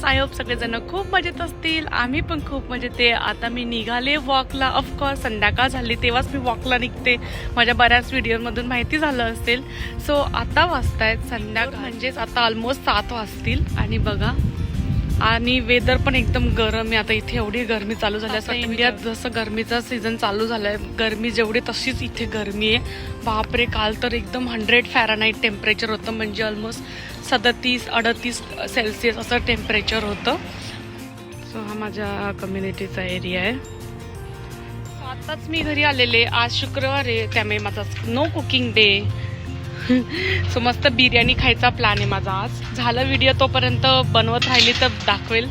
Friends I hope सगळेजण खूप मजेत असतील. आम्ही पण खूप मजेत आहे. आता मी निघाले वॉकला. ऑफकोर्स संध्याकाळ झाली तेव्हाच मी वॉकला निघते. माझ्या बऱ्याच व्हिडिओमधून माहिती झालं असेल. सो आता वाजतायत. संध्याकाळ म्हणजेच आता ऑलमोस्ट सात वाजतील. आणि बघा आणि वेदर पण एकदम गरम आहे. आता इथे एवढी गरमी चालू झाली. असं इंडियात जसं गरमीचा सीझन चालू झालाय गरमी जेवढी तशीच इथे गरमी आहे. बापरे काल तर एकदम हंड्रेड फॅरानाईट टेम्परेचर होतं. म्हणजे ऑलमोस्ट सदतीस अडतीस सेल्सिअस असं टेम्परेचर होतं. सो हा माझ्या कम्युनिटीचा एरिया आहे. आत्ताच आताच मी घरी आलेले. आज शुक्रवार आहे. त्यामुळे माझा नो कुकिंग डे सो मस्त बिर्याणी खायचा प्लॅन आहे माझा आज. झालं व्हिडिओ तोपर्यंत बनवत राहिली तर दाखवेल.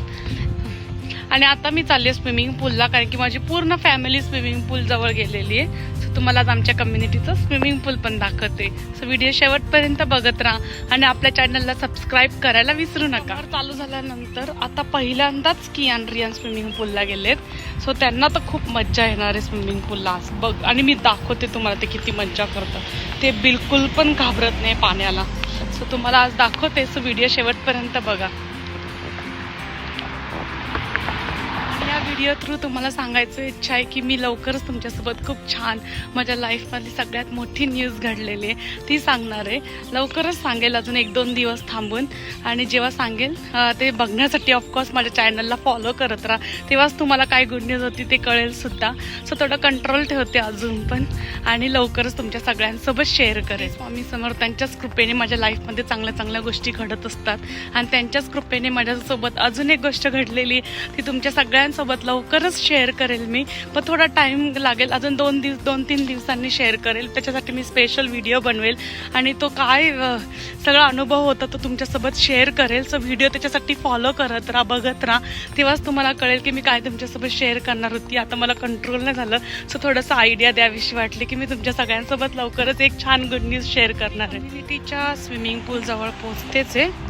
आणि आता मी चालले स्विमिंग पूलला कारण की माझी पूर्ण फॅमिली स्विमिंग पूल जवळ गेलेली आहे. सो तुम्हाला आज आमच्या कम्युनिटीचं स्विमिंग पूल पण दाखवते. सो व्हिडिओ शेवटपर्यंत बघत राहा आणि आपल्या चॅनलला सबस्क्राईब करायला विसरू नका. चालू झाल्यानंतर आता पहिल्यांदाच कियान रियान स्विमिंग पूलला गेलेत. सो त्यांना तर खूप मज्जा येणार आहे स्विमिंग पूलला आज बघ आणि मी दाखवते तुम्हाला ते किती मज्जा करतात. ते बिलकुल पण घाबरत नाही पाण्याला. सो तुम्हाला आज दाखवते. सो व्हिडिओ शेवटपर्यंत बघा. व्हिडिओ थ्रू तुम्हाला सांगायचं इच्छा आहे की मी लवकरच तुमच्यासोबत खूप छान माझ्या लाईफमधली सगळ्यात मोठी न्यूज घडलेली आहे. ती सांगणार आहे. लवकरच सांगेल अजून एक दोन दिवस थांबून. आणि जेव्हा सांगेल ते बघण्यासाठी ऑफकोर्स माझ्या चॅनलला फॉलो करत राहा. तेव्हाच तुम्हाला काय गुड न्यूज होती ते कळेल सुद्धा. सो थोडं कंट्रोल ठेवते अजून पण. आणि लवकरच तुमच्या सगळ्यांसोबत शेअर करेल. स्वामी समर्थांच्याच कृपेने माझ्या लाईफमध्ये चांगल्या चांगल्या गोष्टी घडत असतात. आणि त्यांच्याच कृपेने माझ्यासोबत अजून एक गोष्ट घडलेली ती तुमच्या सगळ्यांसोबत लवकरच शेअर करेल मी. पण थोडा टाईम लागेल. अजून दोन दिवस दोन तीन दिवसांनी शेअर करेल. त्याच्यासाठी मी स्पेशल व्हिडिओ बनवेल. आणि तो काय सगळा अनुभव होता तो तुमच्यासोबत शेअर करेल. सो व्हिडिओ त्याच्यासाठी फॉलो करत राहा बघत राहा. तेव्हाच तुम्हाला कळेल की मी काय तुमच्यासोबत शेअर करणार होती. आता मला कंट्रोल नाही झालं. सो थोडंसं आयडिया द्यावीशी वाटली की मी तुमच्या सगळ्यांसोबत लवकरच एक छान गुड न्यूज शेअर करणार आहे. तिच्या स्विमिंग पूल जवळ पोहोचतेच आहे.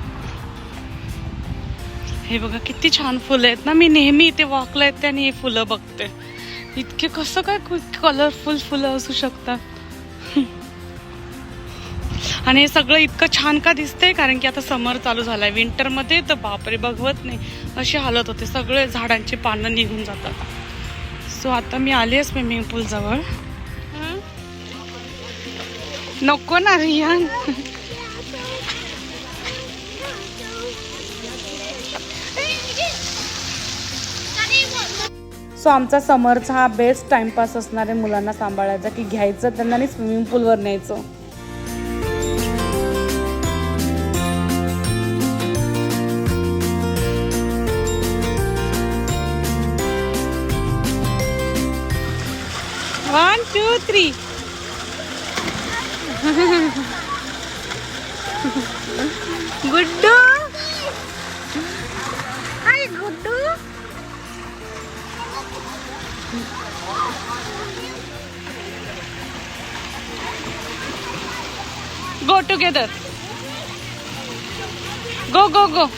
हे बघा किती छान फुलं आहेत ना. मी नेहमी इथे वॉकला येते आणि हे फुलं बघते. इतके कसं काय कलरफुल फुलं असू शकतात. आणि हे सगळं इतकं छान का दिसतंय? कारण की आता समर चालू झालाय. विंटरमध्ये तर बापरे बघवत नाही. अशी हालत होते. सगळे झाडांची पानं निघून जातात. सो आता मी आली आहे स्विमिंग पूल जवळ. नको ना रियान. सो आमचा समरचा हा बेस्ट टाइमपास असणाऱ्या मुलांना सांभाळायचा की घ्यायचं त्यांना आणि स्विमिंग पूलवर न्यायचं. One two three Guddu Go together. Go, go, go.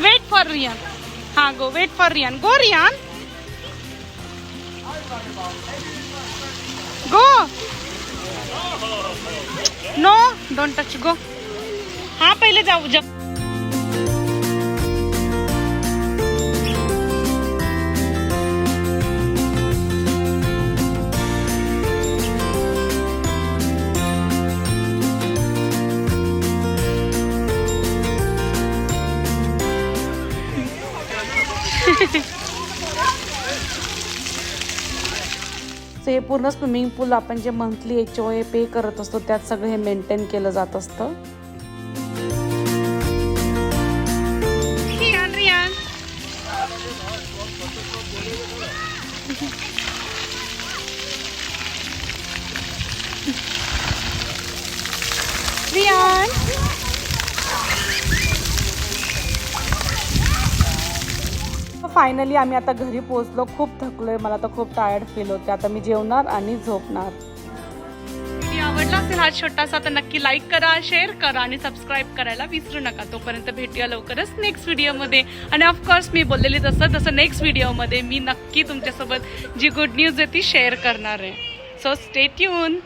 Wait for Rian. Ha, go. Wait for Rian. Go, Rian. Go. No, don't touch. Go. हा पहिले जाऊ जा सो हे पूर्ण स्विमिंग पूल आपण जे मंथली एच ओ ए पे करत असतो त्यात सगळं हे मेंटेन केलं जात असतं. फायनली आम्ही आता घरी पोचलो खूप थकलो आहे मला तर खूप टायर्ड फील होते. आता मी जेवणार आणि झोपणार. आवडला असेल हा छोटासा तर नक्की लाईक करा शेअर करा आणि सबस्क्राईब करायला विसरू नका. तोपर्यंत भेटूया लवकरच नेक्स्ट व्हिडिओमध्ये आणि ऑफकोर्स मी बोललेली तसं तसं नेक्स्ट व्हिडिओमध्ये मी नक्की तुमच्यासोबत जी गुड न्यूज आहे ती शेअर करणार आहे. सो स्टे येऊन